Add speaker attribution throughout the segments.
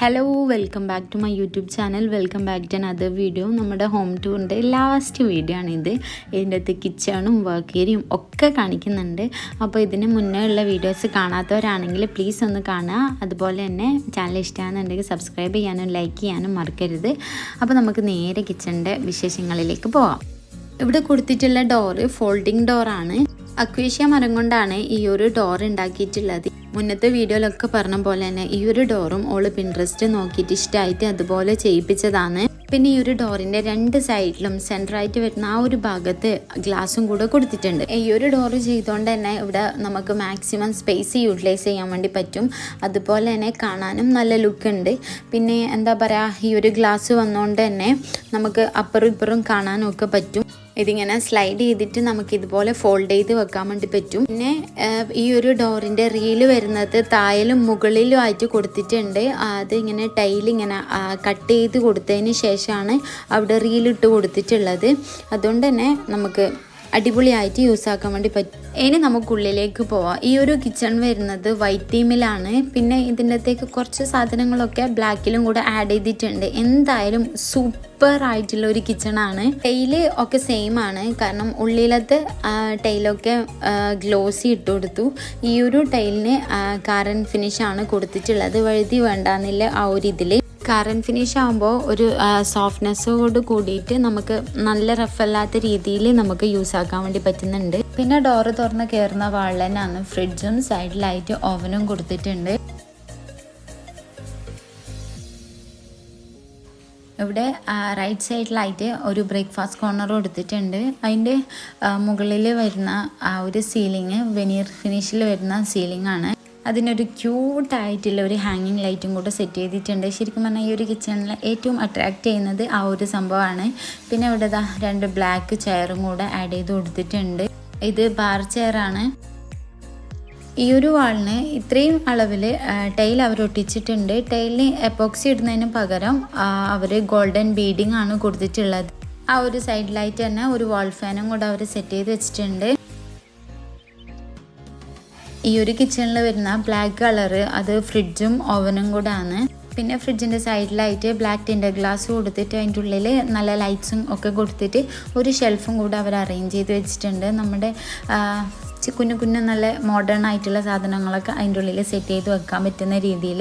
Speaker 1: Hello welcome back to my YouTube channel welcome back to another video നമ്മുടെ home ടൂറിന്റെ last video ആണിത് ഇതിന്റെ അകത്ത് കിച്ചണും വർക്ക് ഏരിയയും ഒക്കെ കാണിക്കുന്നുണ്ട്. അപ്പോൾ ഇതിന് മുന്നേ ഉള്ള വീഡിയോസ് കാണാത്തവരാണെങ്കിൽ പ്ലീസ് ഒന്ന് കാണുക. അതുപോലെ തന്നെ ചാനൽ ഇഷ്ടമാണെന്നുണ്ടെങ്കിൽ സബ്സ്ക്രൈബ് ചെയ്യാനും ലൈക്ക് ചെയ്യാനും മറക്കരുത്. അപ്പോൾ നമുക്ക് നേരെ കിച്ചണിന്റെ വിശേഷങ്ങളിലേക്ക് പോവാം. ഇവിടെ കൊടുത്തിട്ടുള്ള ഡോറ് ഫോൾഡിംഗ് ഡോറാണ് അക്വേഷ്യ മരം കൊണ്ടാണ് ഈ ഒരു ഡോർ ഉണ്ടാക്കിയിട്ടുള്ളത്. മുന്നത്തെ വീഡിയോയിലൊക്കെ പറഞ്ഞ പോലെ തന്നെ ഈ ഒരു ഡോറും ഓൾ പിൻട്രസ്റ്റ് നോക്കിയിട്ട് ഇഷ്ടമായിട്ട് അതുപോലെ ചെയ്യിപ്പിച്ചതാണ്. പിന്നെ ഈ ഒരു ഡോറിന്റെ രണ്ട് സൈഡിലും സെന്ററായിട്ട് വരുന്ന ആ ഒരു ഭാഗത്ത് ഗ്ലാസും കൂടെ കൊടുത്തിട്ടുണ്ട്. ഈ ഒരു ഡോറ് ചെയ്തുകൊണ്ട് തന്നെ ഇവിടെ നമുക്ക് മാക്സിമം സ്പേസ് യൂട്ടിലൈസ് ചെയ്യാൻ വേണ്ടി പറ്റും. അതുപോലെ തന്നെ കാണാനും നല്ല ലുക്ക് ഉണ്ട്. പിന്നെ എന്താ പറയുക ഈ ഒരു ഗ്ലാസ് വന്നുകൊണ്ട് തന്നെ നമുക്ക് അപ്പുറം ഇപ്പുറം കാണാനും ഒക്കെ പറ്റും. ഇതിങ്ങനെ സ്ലൈഡ് ചെയ്തിട്ട് നമുക്ക് ഇതുപോലെ ഫോൾഡ് ചെയ്ത് വെക്കാൻ വേണ്ടി പറ്റും. പിന്നെ ഈ ഒരു ഡോറിന്റെ റീൽ വരുന്നത് തായലും മുകളിലും ആയിട്ട് കൊടുത്തിട്ടുണ്ട്. അത് ഇങ്ങനെ ടൈൽ ഇങ്ങനെ കട്ട് ചെയ്ത് കൊടുത്തതിന് ശേഷമാണ് അവിടെ റീലിട്ട് കൊടുത്തിട്ടുള്ളത്. അതുകൊണ്ട് തന്നെ നമുക്ക് അടിപൊളിയായിട്ട് യൂസ് ആക്കാൻ വേണ്ടി പറ്റും ഇനി നമുക്കുള്ളിലേക്ക് പോവാം. ഈ ഒരു കിച്ചൺ വരുന്നത് വൈറ്റ് തീമിലാണ് പിന്നെ ഇതിന്റെ അകത്തേക്ക് കുറച്ച് സാധനങ്ങളൊക്കെ ബ്ലാക്കിലും കൂടെ ആഡ് ചെയ്തിട്ടുണ്ട്. എന്തായാലും സൂപ്പർ ആയിട്ടുള്ള ഒരു കിച്ചണാണ് ടൈൽ ഒക്കെ സെയിം ആണ്. കാരണം ഉള്ളിലത്തെ ടൈലൊക്കെ ഗ്ലോസി ഇട്ട് കൊടുത്തു. ഈ ഒരു ടൈലിന് കാരൻ ഫിനിഷ് ആണ് കൊടുത്തിട്ടുള്ളത്. വഴുതി വേണ്ടാന്നില്ല ആ ഒരു ഇതിൽ കറൻ ഫിനിഷ് ആകുമ്പോൾ ഒരു സോഫ്റ്റ്നെസ്സോട് കൂടിയിട്ട് നമുക്ക് നല്ല റഫല്ലാത്ത രീതിയിൽ നമുക്ക് യൂസ് ആക്കാൻ വേണ്ടി പറ്റുന്നുണ്ട്. പിന്നെ ഡോറ് തുറന്ന് കയറുന്ന വാളനാണ് ഫ്രിഡ്ജും സൈഡിലായിട്ട് ഓവനും കൊടുത്തിട്ടുണ്ട്. ഇവിടെ റൈറ്റ് സൈഡിലായിട്ട് ഒരു ബ്രേക്ക്ഫാസ്റ്റ് കോർണർ കൊടുത്തിട്ടുണ്ട് അതിന്റെ മുകളിൽ വരുന്ന ആ ഒരു സീലിംഗ് വെനീർ ഫിനിഷിൽ വരുന്ന സീലിംഗ് ആണ്. അതിനൊരു ക്യൂട്ടായിട്ടുള്ള ഒരു ഹാങ്ങിങ് ലൈറ്റും കൂടെ സെറ്റ് ചെയ്തിട്ടുണ്ട്. ശരിക്കും പറഞ്ഞാൽ ഈ ഒരു കിച്ചണിൽ ഏറ്റവും അട്രാക്റ്റ് ചെയ്യുന്നത് ആ ഒരു സംഭവമാണ്. പിന്നെ ഇവിടെ രണ്ട് ബ്ലാക്ക് ചെയറും കൂടെ ആഡ് ചെയ്ത് കൊടുത്തിട്ടുണ്ട്. ഇത് ബാർ ചെയറാണ് ഈ ഒരു വാളിന് ഇത്രയും അളവിൽ ടൈൽ അവർ ഒട്ടിച്ചിട്ടുണ്ട്. ടൈലിന് എപ്പോക്സി ഇടുന്നതിന് പകരം അവർ ഗോൾഡൻ ബീഡിംഗ് ആണ് കൊടുത്തിട്ടുള്ളത്. ആ ഒരു സൈഡ് ലൈറ്റ് തന്നെ ഒരു വാൾ ഫാനും കൂടെ അവർ സെറ്റ് ചെയ്ത് വെച്ചിട്ടുണ്ട്. ഈ ഒരു കിച്ചണിൽ വരുന്ന ബ്ലാക്ക് കളറ് അത് ഫ്രിഡ്ജും ഓവനും കൂടെ ആണ് പിന്നെ ഫ്രിഡ്ജിന്റെ സൈഡിലായിട്ട് ബ്ലാക്ക് ടിന്റെ ഗ്ലാസ് കൊടുത്തിട്ട് അതിന്റെ ഉള്ളിൽ നല്ല ലൈറ്റ്സും ഒക്കെ കൊടുത്തിട്ട് ഒരു ഷെൽഫും കൂടെ അവർ അറേഞ്ച് ചെയ്ത് വെച്ചിട്ടുണ്ട്. നമ്മുടെ കുഞ്ഞു കുഞ്ഞു നല്ല മോഡേൺ ആയിട്ടുള്ള സാധനങ്ങളൊക്കെ അതിന്റെ ഉള്ളിൽ സെറ്റ് ചെയ്ത് വെക്കാൻ പറ്റുന്ന രീതിയിൽ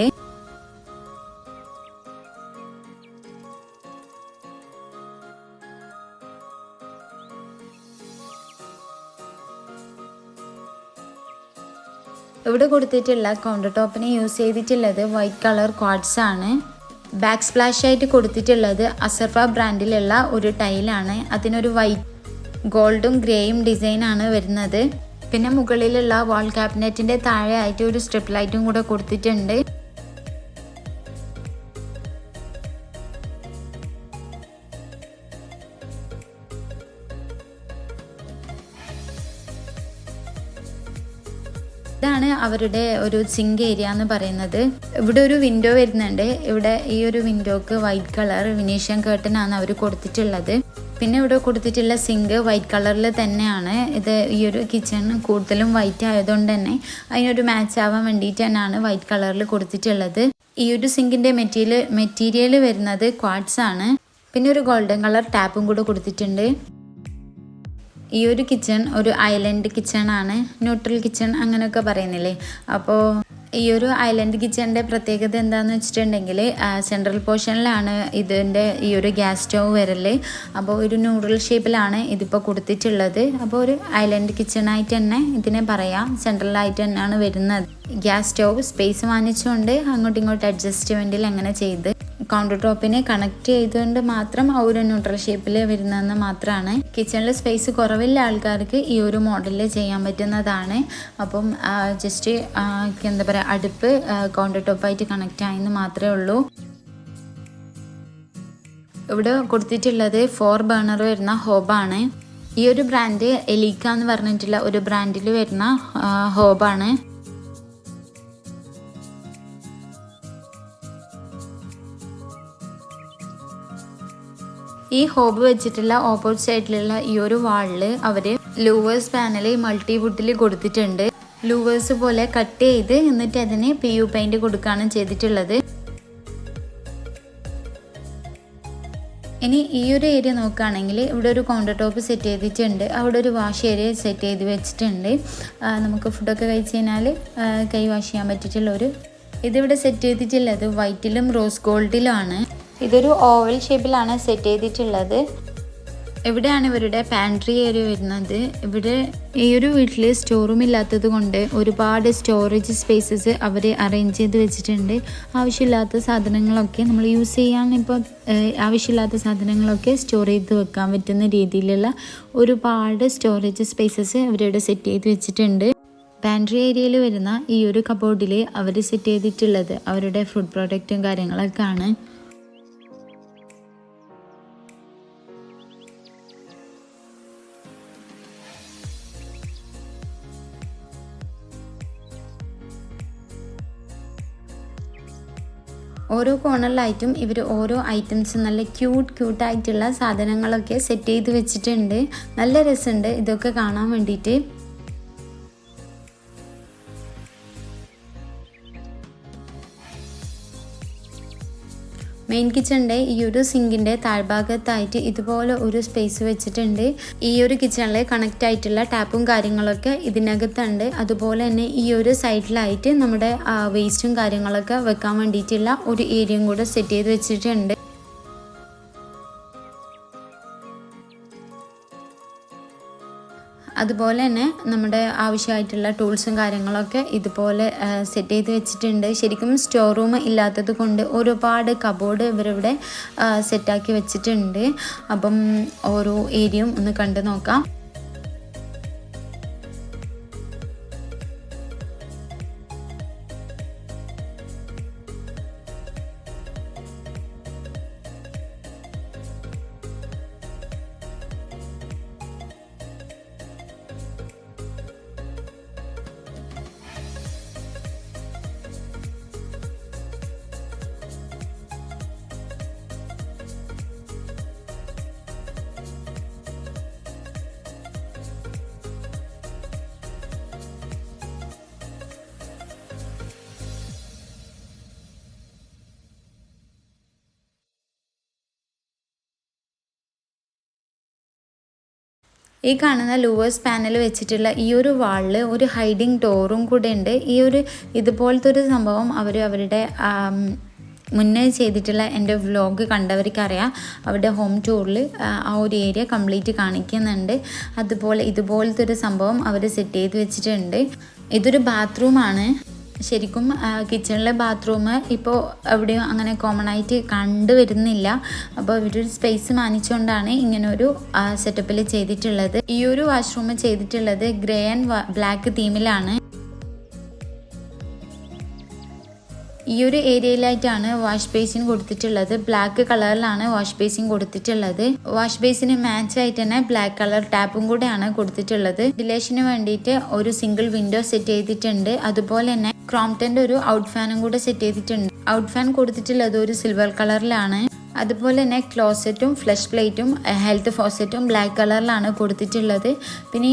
Speaker 1: ഇവിടെ കൊടുത്തിട്ടുള്ള കൗണ്ടർ ടോപ്പിന് യൂസ് ചെയ്തിട്ടുള്ളത് വൈറ്റ് കളർ ക്വാഡ്സ് ആണ്. ബാക്ക് സ്പ്ലാഷ് ആയിട്ട് കൊടുത്തിട്ടുള്ളത് അസർഫ ബ്രാൻഡിലുള്ള ഒരു ടൈലാണ് അതിനൊരു വൈറ്റ് ഗോൾഡും ഗ്രേയും ഡിസൈനാണ് വരുന്നത്. പിന്നെ മുകളിലുള്ള വാൾ ക്യാബിനറ്റിന്റെ താഴെ ആയിട്ട് ഒരു സ്ട്രിപ്പ് ലൈറ്റും കൂടെ കൊടുത്തിട്ടുണ്ട്. അവരുടെ ഒരു സിങ്ക് ഏരിയ എന്ന് പറയുന്നത്. ഇവിടെ ഒരു വിൻഡോ വരുന്നുണ്ട്. ഇവിടെ ഈ ഒരു വിൻഡോക്ക് വൈറ്റ് കളർ വിനീഷ്യൻ കേർട്ടൻ ആണ് അവർ കൊടുത്തിട്ടുള്ളത്. പിന്നെ ഇവിടെ കൊടുത്തിട്ടുള്ള സിങ്ക് വൈറ്റ് കളറിൽ തന്നെയാണ്. ഇത് ഈ ഒരു കിച്ചൺ കൂടുതലും വൈറ്റ് ആയതുകൊണ്ട് തന്നെ അതിനൊരു മാച്ച് ആവാൻ വേണ്ടിയിട്ട് തന്നെയാണ് വൈറ്റ് കളറിൽ കൊടുത്തിട്ടുള്ളത്. ഈ ഒരു സിങ്കിന്റെ മെറ്റീരിയൽ മെറ്റീരിയൽ വരുന്നത് ക്വാഡ്സ് ആണ്. പിന്നെ ഒരു ഗോൾഡൻ കളർ ടാപ്പും കൂടെ കൊടുത്തിട്ടുണ്ട്. ഈ ഒരു കിച്ചൺ ഒരു ഐലൻഡ് കിച്ചൺ ആണ്. ന്യൂട്രൽ കിച്ചൺ അങ്ങനെയൊക്കെ പറയുന്നില്ലേ? അപ്പോൾ ഈ ഒരു ഐലൻഡ് കിച്ചണിന്റെ പ്രത്യേകത എന്താണെന്ന് വെച്ചിട്ടുണ്ടെങ്കിൽ സെൻട്രൽ പോർഷനിലാണ് ഇതിന്റെ ഈ ഒരു ഗ്യാസ് സ്റ്റൗ വരൽ. അപ്പോൾ ഒരു ന്യൂഡിൽ ഷേപ്പിലാണ് ഇതിപ്പോൾ കൊടുത്തിട്ടുള്ളത്. അപ്പോൾ ഒരു ഐലൻഡ് കിച്ചണായിട്ട് തന്നെ ഇതിനെ പറയാം. സെൻട്രലായിട്ട് തന്നെയാണ് വരുന്നത്. ഗ്യാസ് സ്റ്റൗ സ്പേസ് വാങ്ങിച്ചുകൊണ്ട് അങ്ങോട്ടും ഇങ്ങോട്ടും അഡ്ജസ്റ്റ്മെന്റിൽ അങ്ങനെ ചെയ്ത് കൗണ്ടർ ടോപ്പിനെ കണക്ട് ചെയ്തുകൊണ്ട് മാത്രം ആ ഒരു ന്യൂട്രൽ ഷേപ്പിൽ വരുന്നതെന്ന് മാത്രമാണ് കിച്ചണിൽ സ്പേസ് കുറവില്ല ആൾക്കാർക്ക് ഈ ഒരു മോഡലിൽ ചെയ്യാൻ പറ്റുന്നതാണ്. അപ്പം ജസ്റ്റ് എന്താ പറയുക അടുപ്പ് കൗണ്ടർ ടോപ്പായിട്ട് കണക്റ്റ് ആയെന്ന് മാത്രമേ ഉള്ളൂ. ഇവിടെ കൊടുത്തിട്ടുള്ളത് ഫോർ ബേണർ വരുന്ന ഹോബാണ് ഈ ഒരു ബ്രാൻഡ് എലീക്ക എന്ന് പറഞ്ഞിട്ടുള്ള ഒരു ബ്രാൻഡിൽ വരുന്ന ഹോബാണ് ഈ ഹോബ് വെച്ചിട്ടുള്ള ഓപ്പോസിറ്റ് സൈഡിലുള്ള ഈ ഒരു വാളിൽ അവർ ലൂവേഴ്സ് പാനൽ മൾട്ടി വുഡിൽ കൊടുത്തിട്ടുണ്ട്. ലൂവേഴ്സ് പോലെ കട്ട് ചെയ്ത് എന്നിട്ട് അതിന് പി യു പെയിന്റ് കൊടുക്കുകയാണ് ചെയ്തിട്ടുള്ളത്. ഇനി ഈ ഒരു ഏരിയ നോക്കുകയാണെങ്കിൽ ഇവിടെ ഒരു കൗണ്ടർ ടോപ്പ് സെറ്റ് ചെയ്തിട്ടുണ്ട്. അവിടെ ഒരു വാഷ് ഏരിയ സെറ്റ് ചെയ്ത് വെച്ചിട്ടുണ്ട്. നമുക്ക് ഫുഡൊക്കെ കഴിച്ച് കഴിഞ്ഞാൽ കൈ വാഷ് ചെയ്യാൻ പറ്റിയിട്ടുള്ള ഒരു ഇതിവിടെ സെറ്റ് ചെയ്തിട്ടുള്ളത് വൈറ്റിലും റോസ് ഗോൾഡിലുമാണ് ഇതൊരു ഓവൽ ഷേപ്പിലാണ് സെറ്റ് ചെയ്തിട്ടുള്ളത്. എവിടെയാണ് ഇവരുടെ പാൻട്രി ഏരിയ വരുന്നത്? ഇവിടെ ഈ ഒരു വീട്ടിൽ സ്റ്റോർ റൂം ഇല്ലാത്തത് കൊണ്ട് ഒരുപാട് സ്റ്റോറേജ് സ്പേസസ് അവർ അറേഞ്ച് ചെയ്ത് വെച്ചിട്ടുണ്ട്. ആവശ്യമില്ലാത്ത സാധനങ്ങളൊക്കെ നമ്മൾ യൂസ് ചെയ്യാൻ ഇപ്പോൾ ആവശ്യമില്ലാത്ത സാധനങ്ങളൊക്കെ സ്റ്റോർ ചെയ്ത് വെക്കാൻ പറ്റുന്ന രീതിയിലുള്ള ഒരുപാട് സ്റ്റോറേജ് സ്പേസസ് അവരുടെ സെറ്റ് ചെയ്ത് വെച്ചിട്ടുണ്ട്. പാൻട്രി ഏരിയയിൽ വരുന്ന ഈ ഒരു കബോർഡിൽ അവർ സെറ്റ് ചെയ്തിട്ടുള്ളത് അവരുടെ ഫുഡ് പ്രോഡക്റ്റും കാര്യങ്ങളൊക്കെ ആണ് ഓരോ കോർണറിലായിട്ടും ഇവർ ഓരോ ഐറ്റംസ് നല്ല ക്യൂട്ട് ക്യൂട്ടായിട്ടുള്ള സാധനങ്ങളൊക്കെ സെറ്റ് ചെയ്ത് വെച്ചിട്ടുണ്ട്. നല്ല രസമുണ്ട് ഇതൊക്കെ കാണാൻ വേണ്ടിയിട്ട്. മെയിൻ കിച്ചണിന്റെ ഈ ഒരു സിങ്കിന്റെ താഴ്ഭാഗത്തായിട്ട് ഇതുപോലെ ഒരു സ്പേസ് വെച്ചിട്ടുണ്ട്. ഈ ഒരു കിച്ചണിൽ കണക്റ്റ് ആയിട്ടുള്ള ടാപ്പും കാര്യങ്ങളൊക്കെ ഇതിനകത്തുണ്ട്. അതുപോലെ തന്നെ ഈ ഒരു സൈഡിലായിട്ട് നമ്മുടെ വേസ്റ്റും കാര്യങ്ങളൊക്കെ വെക്കാൻ വേണ്ടിയിട്ടുള്ള ഒരു ഏരിയയും കൂടെ സെറ്റ് ചെയ്ത് വെച്ചിട്ടുണ്ട്. അതുപോലെ തന്നെ നമ്മുടെ ആവശ്യമായിട്ടുള്ള ടൂൾസും കാര്യങ്ങളൊക്കെ ഇതുപോലെ സെറ്റ് ചെയ്ത് വെച്ചിട്ടുണ്ട്. ശരിക്കും സ്റ്റോർ റൂം ഇല്ലാത്തത് കൊണ്ട് ഒരുപാട് കബോർഡ് ഇവരിവിടെ സെറ്റാക്കി വെച്ചിട്ടുണ്ട്. അപ്പം ഓരോ ഏരിയയും ഒന്ന് കണ്ടു നോക്കാം. ഈ കാണുന്ന ലൂവേഴ്സ് പാനൽ വെച്ചിട്ടുള്ള ഈ ഒരു വാളിൽ ഒരു ഹൈഡിങ് ഡോറും കൂടെ ഉണ്ട്. ഈ ഒരു ഇതുപോലത്തെ ഒരു സംഭവം അവർ അവരുടെ മുന്നേ ചെയ്തിട്ടുള്ള എന്റെ വ്ലോഗ് കണ്ടവർക്കറിയാം. അവരുടെ ഹോം ടൂറിൽ ആ ഒരു ഏരിയ കംപ്ലീറ്റ് കാണിക്കുന്നുണ്ട്. അതുപോലെ ഇതുപോലത്തെ ഒരു സംഭവം അവർ സെറ്റ് ചെയ്ത് വെച്ചിട്ടുണ്ട്. ഇതൊരു ബാത്റൂമാണ് ശരിക്കും കിച്ചണിലെ ബാത്റൂം ഇപ്പോൾ എവിടെയും അങ്ങനെ കോമൺ ആയിട്ട് കണ്ടുവരുന്നില്ല അപ്പോൾ ഇവരൊരു സ്പേസ് മാനിച്ചുകൊണ്ടാണ് ഇങ്ങനൊരു സെറ്റപ്പിൽ ചെയ്തിട്ടുള്ളത്. ഈ ഒരു വാഷ്റൂം ചെയ്തിട്ടുള്ളത് ഗ്രേ ആൻഡ് ബ്ലാക്ക് തീമിലാണ് ഈ ഒരു ഏരിയയിലായിട്ടാണ് വാഷ് ബേസിൻ കൊടുത്തിട്ടുള്ളത്. ബ്ലാക്ക് കളറിലാണ് വാഷ് ബേസിൻ കൊടുത്തിട്ടുള്ളത്. വാഷ് ബേസിന് മാച്ച് ആയിട്ട് തന്നെ ബ്ലാക്ക് കളർ ടാപ്പും കൂടെയാണ് കൊടുത്തിട്ടുള്ളത്. ഡിലേഷന് വേണ്ടിയിട്ട് ഒരു സിംഗിൾ വിൻഡോ സെറ്റ് ചെയ്തിട്ടുണ്ട്. അതുപോലെ തന്നെ ക്രോംപ്റ്റന്റെ ഒരു ഔട്ട് ഫാനും കൂടെ സെറ്റ് ചെയ്തിട്ടുണ്ട്. ഔട്ട് ഫാൻ കൊടുത്തിട്ടുള്ളത് ഒരു സിൽവർ കളറിലാണ്. അതുപോലെ തന്നെ ക്ലോസറ്റും ഫ്ലഷ് പ്ലേറ്റും ഹെൽത്ത് ഫോസറ്റും ബ്ലാക്ക് കളറിലാണ് കൊടുത്തിട്ടുള്ളത്. പിന്നെ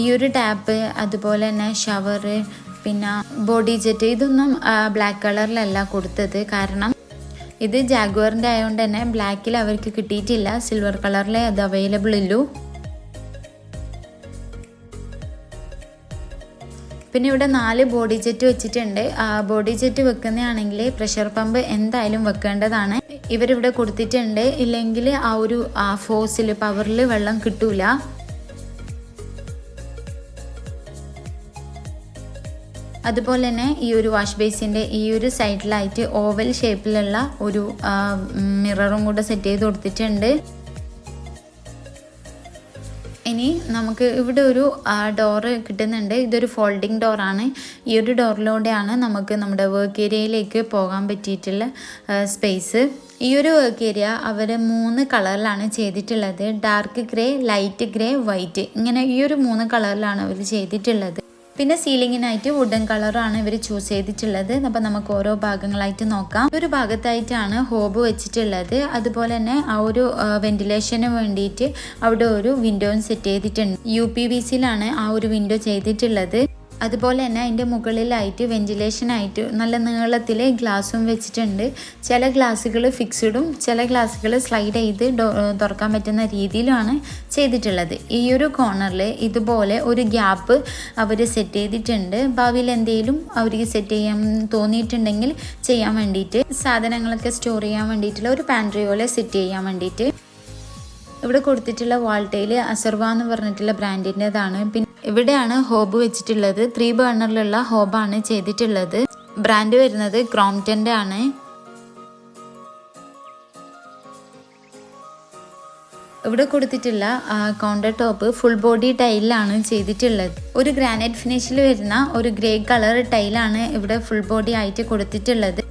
Speaker 1: ഈ ഒരു ടാപ്പ് അതുപോലെ തന്നെ ഷവറ് പിന്നെ ബോഡി ജെറ്റ് ഇതൊന്നും ബ്ലാക്ക് കളറിലല്ല കൊടുത്തത്. കാരണം ഇത് ജാഗ്വറിന്റെ ആയതുകൊണ്ട് തന്നെ ബ്ലാക്കിൽ അവർക്ക് കിട്ടിയിട്ടില്ല. സിൽവർ കളറിലേ അത് അവൈലബിൾ ഉള്ളൂ പിന്നെ ഇവിടെ നാല് ബോഡി ജെറ്റ് വെച്ചിട്ടുണ്ട്. ബോഡി ജെറ്റ് വെക്കുന്നതാണെങ്കിൽ പ്രഷർ പമ്പ് എന്തായാലും വെക്കേണ്ടതാണ്. ഇവരിവിടെ കൊടുത്തിട്ടുണ്ട്. ഇല്ലെങ്കിൽ ആ ഒരു ഫോസിൽ പവറിൽ വെള്ളം കിട്ടൂല. അതുപോലെ തന്നെ ഈ ഒരു വാഷ് ബേസിന്റെ ഈ ഒരു സൈഡിലായിട്ട് ഓവൽ ഷേപ്പിലുള്ള ഒരു മിററും കൂടെ സെറ്റ് ചെയ്ത് കൊടുത്തിട്ടുണ്ട്. ഇനി നമുക്ക് ഇവിടെ ഒരു ഡോറ് കിട്ടുന്നുണ്ട്. ഇതൊരു ഫോൾഡിങ് ഡോറാണ് ഈ ഒരു ഡോറിലൂടെയാണ് നമുക്ക് നമ്മുടെ വർക്ക് ഏരിയയിലേക്ക് പോകാൻ പറ്റിയിട്ടുള്ള സ്പേസ് ഈ ഒരു വർക്ക് ഏരിയ അവർ മൂന്ന് കളറിലാണ് ചെയ്തിട്ടുള്ളത്. Dark grey light grey white ഇങ്ങനെ ഈ ഒരു മൂന്ന് കളറിലാണ് അവർ ചെയ്തിട്ടുള്ളത്. പിന്നെ സീലിങ്ങിനായിട്ട് വുഡൻ കളറാണ് ഇവർ ചൂസ് ചെയ്തിട്ടുള്ളത്. അപ്പം നമുക്ക് ഓരോ ഭാഗങ്ങളായിട്ട് നോക്കാം. ഒരു ഭാഗത്തായിട്ടാണ് ഹോബ് വെച്ചിട്ടുള്ളത്. അതുപോലെ തന്നെ ആ ഒരു വെന്റിലേഷന് വേണ്ടിയിട്ട് അവിടെ ഒരു വിൻഡോയും സെറ്റ് ചെയ്തിട്ടുണ്ട്. യു പി ബി സിയിലാണ് ആ ഒരു വിൻഡോ ചെയ്തിട്ടുള്ളത്. അതുപോലെ തന്നെ അതിന്റെ മുകളിലായിട്ട് വെന്റിലേഷനായിട്ട് നല്ല നീളത്തിൽ ഗ്ലാസും വെച്ചിട്ടുണ്ട്. ചില ഗ്ലാസ്സുകൾ ഫിക്സ്ഡും ചില ഗ്ലാസ്സുകൾ സ്ലൈഡ് ചെയ്ത് തുറക്കാൻ പറ്റുന്ന രീതിയിലുമാണ് ചെയ്തിട്ടുള്ളത്. ഈ ഒരു കോർണറിൽ ഇതുപോലെ ഒരു ഗ്യാപ്പ് അവർ സെറ്റ് ചെയ്തിട്ടുണ്ട്. ഭാവിയിൽ എന്തെങ്കിലും അവർക്ക് സെറ്റ് ചെയ്യാൻ തോന്നിയിട്ടുണ്ടെങ്കിൽ ചെയ്യാൻ വേണ്ടിയിട്ട് സാധനങ്ങളൊക്കെ സ്റ്റോർ ചെയ്യാൻ വേണ്ടിയിട്ടുള്ള ഒരു പാൻട്രി പോലെ സെറ്റ് ചെയ്യാൻ വേണ്ടിയിട്ട്. ഇവിടെ കൊടുത്തിട്ടുള്ള വാൾട്ടയിൽ അസർവ എന്ന് പറഞ്ഞിട്ടുള്ള ബ്രാൻഡിന്റെതാണ് പിന്നെ ഇവിടെയാണ് ഹോബ് വെച്ചിട്ടുള്ളത്. ത്രീ ബേണറിലുള്ള ഹോബാണ് ചെയ്തിട്ടുള്ളത്. ബ്രാൻഡ് വരുന്നത് ക്രോംറ്റന്റെ ആണ്. ഇവിടെ കൊടുത്തിട്ടുള്ള കൗണ്ടർ ടോപ്പ് ഫുൾ ബോഡി ടൈലാണ് ചെയ്തിട്ടുള്ളത്. ഒരു ഗ്രാനൈറ്റ് ഫിനിഷിൽ വരുന്ന ഒരു ഗ്രേ കളർ ടൈലാണ് ഇവിടെ ഫുൾ ബോഡി ആയിട്ട് കൊടുത്തിട്ടുള്ളത്.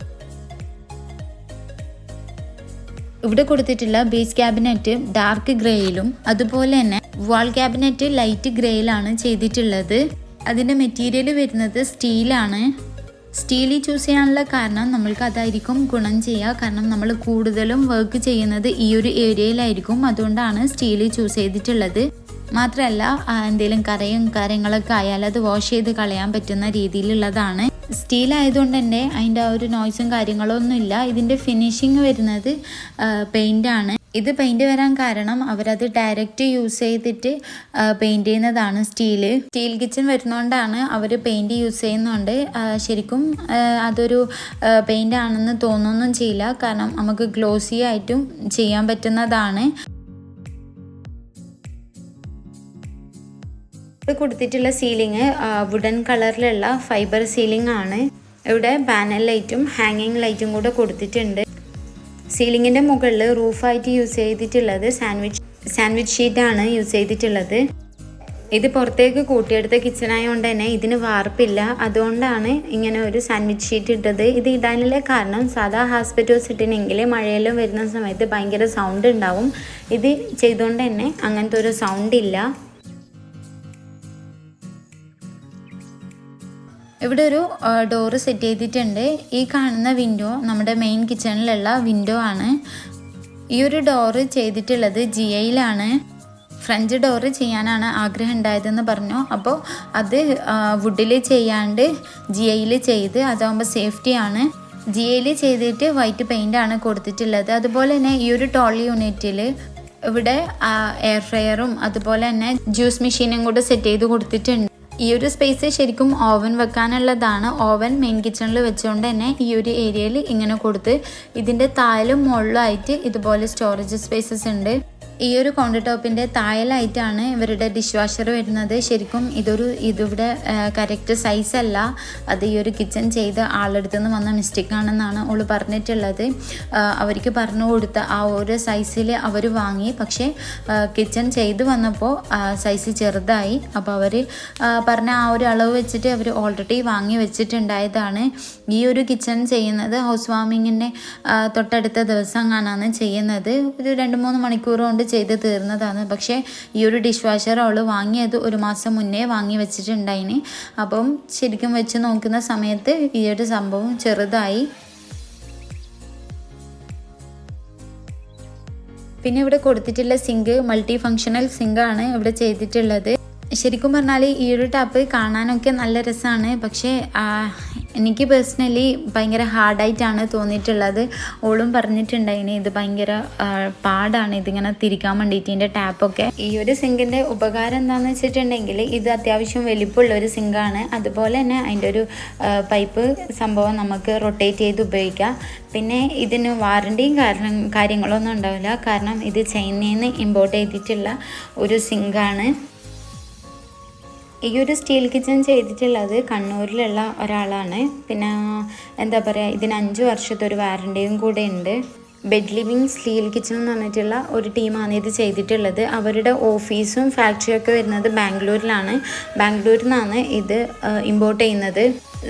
Speaker 1: ഇവിടെ കൊടുത്തിട്ടുള്ള ബേസ് ക്യാബിനറ്റ് ഡാർക്ക് ഗ്രേയിലും അതുപോലെ തന്നെ വാൾ ക്യാബിനറ്റ് ലൈറ്റ് ഗ്രേയിലാണ് ചെയ്തിട്ടുള്ളത്. അതിന്റെ മെറ്റീരിയൽ വരുന്നത് സ്റ്റീലാണ് സ്റ്റീൽ ചൂസ് ചെയ്യാനുള്ള കാരണം നമ്മൾക്ക് അതായിരിക്കും ഗുണം ചെയ്യുക. കാരണം നമ്മൾ കൂടുതലും വർക്ക് ചെയ്യുന്നത് ഈ ഒരു ഏരിയയിലായിരിക്കും അതുകൊണ്ടാണ് സ്റ്റീൽ ചൂസ് ചെയ്തിട്ടുള്ളത്. മാത്രമല്ല എന്തെങ്കിലും കറയും കാര്യങ്ങളൊക്കെ ആയാൽ അത് വാഷ് ചെയ്ത് കളയാൻ പറ്റുന്ന രീതിയിലുള്ളതാണ്. സ്റ്റീൽ ആയതുകൊണ്ട് തന്നെ അതിന്റെ ആ ഒരു നോയ്സും കാര്യങ്ങളൊന്നും ഇല്ല. ഇതിന്റെ ഫിനിഷിങ് വരുന്നത് പെയിന്റ് ആണ്. ഇത് പെയിന്റ് വരാൻ കാരണം അവരത് ഡയറക്റ്റ് യൂസ് ചെയ്തിട്ട് പെയിന്റ് ചെയ്യുന്നതാണ് സ്റ്റീൽ സ്റ്റീൽ കിച്ചൺ വരുന്നതുകൊണ്ടാണ് അവർ പെയിന്റ് യൂസ് ചെയ്യുന്നുണ്ട്. ശരിക്കും അതൊരു പെയിന്റ് ആണെന്ന് തോന്നുന്നൊന്നും ചെയ്യില്ല. കാരണം നമുക്ക് ഗ്ലോസി ആയിട്ടും ചെയ്യാൻ പറ്റുന്നതാണ്. ഇവിടെ കൊടുത്തിട്ടുള്ള സീലിംഗ് വുഡൻ കളറിലുള്ള ഫൈബർ സീലിംഗ് ആണ്. ഇവിടെ പാനൽ ലൈറ്റും ഹാങ്ങിങ് ലൈറ്റും കൂടെ കൊടുത്തിട്ടുണ്ട്. സീലിങ്ങിന്റെ മുകളിൽ റൂഫായിട്ട് യൂസ് ചെയ്തിട്ടുള്ളത് സാൻഡ്വിച്ച് സാൻഡ്വിച്ച് ഷീറ്റാണ് യൂസ് ചെയ്തിട്ടുള്ളത്. ഇത് പുറത്തേക്ക് കൂട്ടിയെടുത്ത കിച്ചൺ ആയതുകൊണ്ട് തന്നെ ഇതിന് വാർപ്പില്ല. അതുകൊണ്ടാണ് ഇങ്ങനെ ഒരു സാൻഡ്വിച്ച് ഷീറ്റ് ഇട്ടത്. ഇത് ഇടാനുള്ള കാരണം സാധാ ഹാസ്പിറ്റൽസ് ഇട്ടിനെങ്കിൽ മഴയെല്ലാം വരുന്ന സമയത്ത് ഭയങ്കര സൗണ്ട് ഉണ്ടാവും. ഇത് ചെയ്തുകൊണ്ട് തന്നെ അങ്ങനത്തെ ഒരു സൗണ്ട് ഇല്ല. ഇവിടെ ഒരു ഡോറ് സെറ്റ് ചെയ്തിട്ടുണ്ട്. ഈ കാണുന്ന വിൻഡോ നമ്മുടെ മെയിൻ കിച്ചണിലുള്ള വിൻഡോ ആണ്. ഈ ഒരു ഡോറ് ചെയ്തിട്ടുള്ളത് ജി ഐയിലാണ് ഫ്രഞ്ച് ഡോറ് ചെയ്യാനാണ് ആഗ്രഹം ഉണ്ടായതെന്ന് പറഞ്ഞു. അപ്പോൾ അത് വുഡിൽ ചെയ്യാണ്ട് ജി ഐയിൽ ചെയ്ത് അതാകുമ്പോൾ സേഫ്റ്റിയാണ് ജി ഐയിൽ ചെയ്തിട്ട് വൈറ്റ് പെയിന്റ് ആണ് കൊടുത്തിട്ടുള്ളത്. അതുപോലെ തന്നെ ഈ ഒരു ടോൾ യൂണിറ്റിൽ ഇവിടെ എയർ ഫ്രയറും അതുപോലെ തന്നെ ജ്യൂസ് മെഷീനും കൂടെ സെറ്റ് ചെയ്ത് കൊടുത്തിട്ടുണ്ട്. ഈ ഒരു സ്പേസ് ശരിക്കും ഓവൻ വെക്കാനുള്ളതാണ്. ഓവൻ മെയിൻ കിച്ചണിൽ വെച്ചുകൊണ്ട് തന്നെ ഈ ഒരു ഏരിയയിൽ ഇങ്ങനെ കൊടുത്ത് ഇതിന്റെ താഴിലും മുകളിലായിട്ട് ഇതുപോലെ സ്റ്റോറേജ് സ്പേസസ് ഉണ്ട്. ഈ ഒരു കൗണ്ടർ ടോപ്പിന്റെ താഴലായിട്ടാണ് ഇവരുടെ ഡിഷ് വാഷർ വരുന്നത്. ശരിക്കും ഇതൊരു ഇതിവിടെ കറക്റ്റ് സൈസ് അല്ല. അത് ഈ ഒരു കിച്ചൺ ചെയ്ത ആളെടുത്തു നിന്ന് വന്ന മിസ്റ്റേക്ക് ആണെന്നാണ് പറഞ്ഞിട്ടുള്ളത്. അവർക്ക് പറഞ്ഞു കൊടുത്ത ആ ഒരു സൈസിൽ അവർ വാങ്ങി. പക്ഷേ കിച്ചൺ ചെയ്ത് വന്നപ്പോൾ സൈസ് ചെറുതായി. അപ്പോൾ അവർ പറഞ്ഞ ആ ഒരു അളവ് വെച്ചിട്ട് അവർ ഓൾറെഡി വാങ്ങി വെച്ചിട്ടുണ്ടായതാണ്. ഈ ഒരു കിച്ചൺ ചെയ്യുന്നത് ഹൗസ് വാമിങ്ങിന്റെ തൊട്ടടുത്ത ദിവസം കാണാണ് ചെയ്യുന്നത്. ഒരു രണ്ട് മൂന്ന് മണിക്കൂർ കൊണ്ട് ചെയ്ത് തീർന്നതാണ്. പക്ഷേ ഈ ഒരു ഡിഷ് വാഷർ അവൾ വാങ്ങിയത് ഒരു മാസം മുന്നേ വാങ്ങി വെച്ചിട്ടുണ്ടായിന് അപ്പം ശരിക്കും വെച്ച് നോക്കുന്ന സമയത്ത് ഈ ഒരു സംഭവം ചെറുതായി. പിന്നെ ഇവിടെ കൊടുത്തിട്ടുള്ള സിങ്ക് മൾട്ടി ഫങ്ഷണൽ സിങ്കാണ് ഇവിടെ ചെയ്തിട്ടുള്ളത്. ശരിക്കും പറഞ്ഞാൽ ഈ ഒരു ടാപ്പ് കാണാനൊക്കെ നല്ല രസമാണ് പക്ഷേ എനിക്ക് പേഴ്സണലി ഭയങ്കര ഹാർഡായിട്ടാണ് തോന്നിയിട്ടുള്ളത്. ഓളും പറഞ്ഞിട്ടുണ്ടായിന് ഇത് ഭയങ്കര പാടാണ് ഇതിങ്ങനെ തിരിക്കാൻ വേണ്ടിയിട്ട് ഇതിന്റെ ടാപ്പൊക്കെ ഈ ഒരു സിങ്കിന്റെ ഉപകാരം എന്താണെന്ന് വെച്ചിട്ടുണ്ടെങ്കിൽ ഇത് അത്യാവശ്യം വലിപ്പമുള്ള ഒരു സിങ്കാണ് അതുപോലെ തന്നെ അതിന്റെ ഒരു പൈപ്പ് സംഭവം നമുക്ക് റൊട്ടേറ്റ് ചെയ്ത് ഉപയോഗിക്കാം. പിന്നെ ഇതിന് വാറണ്ടിയും കാരണം കാര്യങ്ങളൊന്നും ഉണ്ടാവില്ല. കാരണം ഇത് ചൈനയിൽ നിന്ന് ഇമ്പോർട്ട് ചെയ്തിട്ടുള്ള ഒരു സിങ്കാണ് ഈ ഒരു സ്റ്റീൽ കിച്ചൺ ചെയ്തിട്ടുള്ളത് കണ്ണൂരിലുള്ള ഒരാളാണ്. പിന്നെ എന്താ പറയുക ഇതിന് അഞ്ച് വർഷത്തെ ഒരു വാറണ്ടിയും കൂടെ ഉണ്ട്. ബെഡ് ലിവിങ് സ്റ്റീൽ കിച്ചൺ എന്ന് പറഞ്ഞിട്ടുള്ള ഒരു ടീമാണ് ഇത് ചെയ്തിട്ടുള്ളത്. അവരുടെ ഓഫീസും ഫാക്ടറിയും ഒക്കെ വരുന്നത് ബാംഗ്ലൂരിലാണ്. ബാംഗ്ലൂരിൽ നിന്നാണ് ഇത് ഇമ്പോർട്ട് ചെയ്യുന്നത്.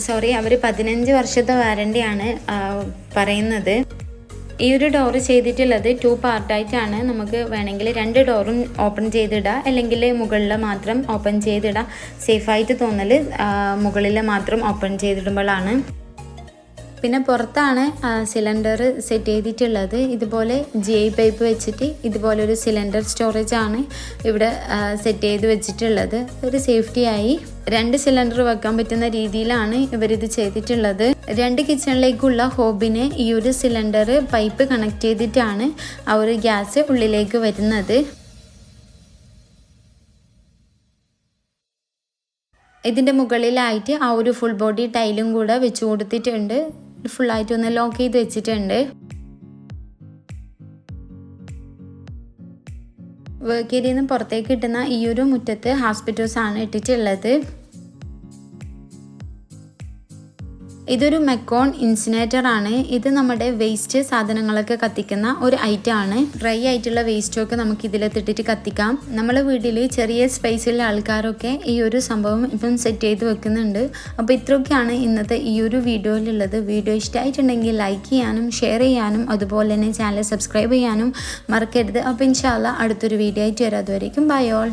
Speaker 1: സോറി അവർ പതിനഞ്ച് വർഷത്തെ വാറണ്ടിയാണ് പറയുന്നത്. ഈ ഒരു ഡോറ് ചെയ്തിട്ടുള്ളത് ടു പാർട്ടായിട്ടാണ് നമുക്ക് വേണമെങ്കിൽ രണ്ട് ഡോറും ഓപ്പൺ ചെയ്തിടാം. അല്ലെങ്കിൽ മുകളിൽ മാത്രം ഓപ്പൺ ചെയ്തിടാം. സേഫായിട്ട് തോന്നൽ മുകളിൽ മാത്രം ഓപ്പൺ ചെയ്തിടുമ്പോഴാണ്. പിന്നെ പുറത്താണ് സിലിണ്ടർ സെറ്റ് ചെയ്തിട്ടുള്ളത്. ഇതുപോലെ ജി ഐ പൈപ്പ് വെച്ചിട്ട് ഇതുപോലെ ഒരു സിലിണ്ടർ സ്റ്റോറേജ് ആണ് ഇവിടെ സെറ്റ് ചെയ്ത് വെച്ചിട്ടുള്ളത്. ഒരു സേഫ്റ്റി ആയി. രണ്ട് സിലിണ്ടർ വെക്കാൻ പറ്റുന്ന രീതിയിലാണ് ഇവരിത് ചെയ്തിട്ടുള്ളത്. രണ്ട് കിച്ചണിലേക്കുള്ള ഹോബിന് ഈ ഒരു സിലിണ്ടർ പൈപ്പ് കണക്ട് ചെയ്തിട്ടാണ് ആ ഒരു ഗ്യാസ് ഉള്ളിലേക്ക് വരുന്നത്. ഇതിന്റെ മുകളിലായിട്ട് ആ ഒരു ഫുൾ ബോഡി ടൈലും കൂടെ വെച്ചു കൊടുത്തിട്ടുണ്ട്. ഫുള്ളായിട്ട് ഒന്ന് ലോക്ക് ചെയ്ത് വെച്ചിട്ടുണ്ട്. വർക്ക് ഏരിയയിൽ നിന്ന് പുറത്തേക്ക് കിട്ടുന്ന ഈ ഒരു മുറ്റത്ത് ഹോസ്പിറ്റൽസ് ആണ് ഇട്ടിട്ടുള്ളത്. ഇതൊരു മെക്കോൺ ഇൻസിനേറ്റർ ആണ്. ഇത് നമ്മുടെ വേസ്റ്റ് സാധനങ്ങളൊക്കെ കത്തിക്കുന്ന ഒരു ഐറ്റം ആണ്. ഡ്രൈ ആയിട്ടുള്ള വേസ്റ്റൊക്കെ നമുക്ക് ഇതിലെത്തിട്ടിട്ട് കത്തിക്കാം. നമ്മളെ വീട്ടിൽ ചെറിയ സ്പേസിലെ ആൾക്കാരൊക്കെ ഈ ഒരു സംഭവം ഇപ്പം സെറ്റ് ചെയ്ത് വെക്കുന്നുണ്ട്. അപ്പോൾ ഇത്രയൊക്കെയാണ് ഇന്നത്തെ ഈ ഒരു വീഡിയോയിലുള്ളത്. വീഡിയോ ഇഷ്ടമായിട്ടുണ്ടെങ്കിൽ ലൈക്ക് ചെയ്യാനും ഷെയർ ചെയ്യാനും അതുപോലെ തന്നെ ചാനൽ സബ്സ്ക്രൈബ് ചെയ്യാനും മറക്കരുത്. അപ്പോൾ ഇൻഷാല്ല അടുത്തൊരു വീഡിയോ ആയിട്ട് വരാം. By all